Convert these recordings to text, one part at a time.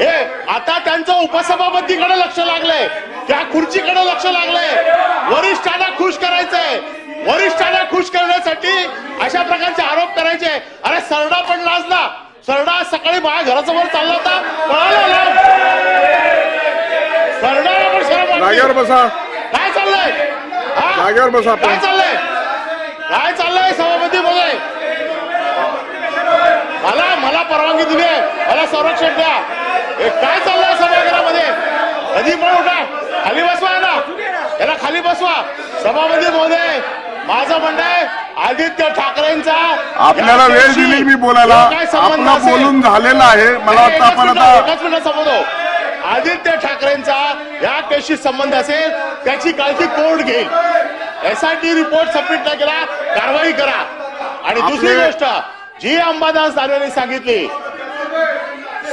हे आता त्यांचं उपसभापतीकडे लक्ष लागलंय. त्या खुर्चीकडे लक्ष लागलंय. वरिष्ठांना खुश करायचंय. वरिष्ठांना खुश करण्यासाठी अशा प्रकारचे आरोप करायचे. अरे सरडा पण लाजला सरडा सकाळी माझ्या घरासमोर चालला होता. पळाला. जागेवर बसा. काय चाललंय? हा? बसा. काय चाललंय? काय चाललंय सभापती महोदय मला मला परवानगी दिली आहे. मला संरक्षण द्या. काय चाललंय सभागृहामध्ये? कधी पण उठा. खाली बसवा ना. याला खाली बसवा. सभापती महोदय माझं म्हणणं आहे आदित्य ठाकरेंचा आपल्याला वेळ दिली मी बोलायला. आपला बोलून झालेला आहे. मला वाटतं आपण आता मिनिट संबंध आदित्य ठाकरेंचा या केसशी संबंध असेल त्याची काळजी कोर्ट घेईल? एसआयटी रिपोर्ट सबमिट नाही केला कारवाई करा. आणि दुसरी गोष्ट जी अंबादास दानवेने सांगितली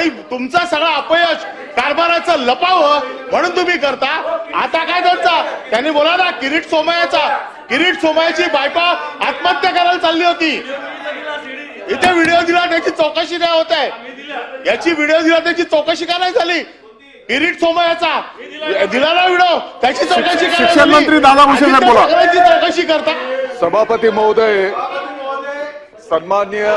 आणि तुमचा सगळा अपयश कारभाराचं लपावं म्हणून तुम्ही करता. आता काय त्यांचा त्यांनी बोला ना किरीट सोमयाचा किरीट सोमयाची बायको आत्महत्या करायला चालली होती. इथे व्हिडिओ दिला त्याची चौकशी नाही होत आहे? याची व्हिडिओ दिला त्याची चौकशी का नाही झाली? किरीट सोमयाचा दिला ना व्हिडिओ त्याची चौकशी शिक्षण? मंत्री दादा भुसे साहेब आदित्य बोला. ठाकरेंची चौकशी करता. सभापती महोदय सन्मान्य